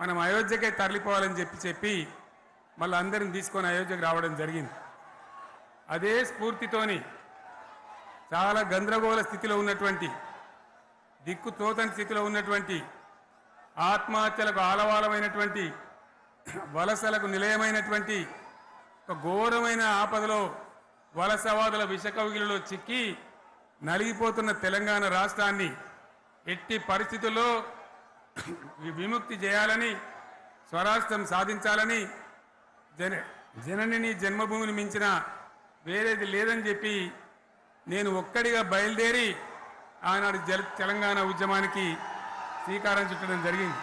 మనం అయోధ్యకే తరలిపోవాలని చెప్పి చెప్పి మళ్ళీ అందరిని తీసుకొని అయోధ్యకు రావడం జరిగింది. అదే స్ఫూర్తితోని చాలా గందరగోళ స్థితిలో ఉన్నటువంటి దిక్కు తోతని స్థితిలో ఉన్నటువంటి ఆత్మహత్యలకు ఆలవాలమైనటువంటి వలసలకు నిలయమైనటువంటి ఒక ఘోరమైన ఆపదలో వలసవాదుల విషకవిగిలలో చిక్కి నలిగిపోతున్న తెలంగాణ రాష్ట్రాన్ని ఎట్టి పరిస్థితుల్లో విముక్తి చేయాలని స్వరాష్ట్రం సాధించాలని జన జననిని జన్మభూమిని మించిన వేరేది లేదని చెప్పి నేను ఒక్కడిగా బయలుదేరి ఆనాడు జల తెలంగాణ ఉద్యమానికి శ్రీకారం చుట్టడం జరిగింది.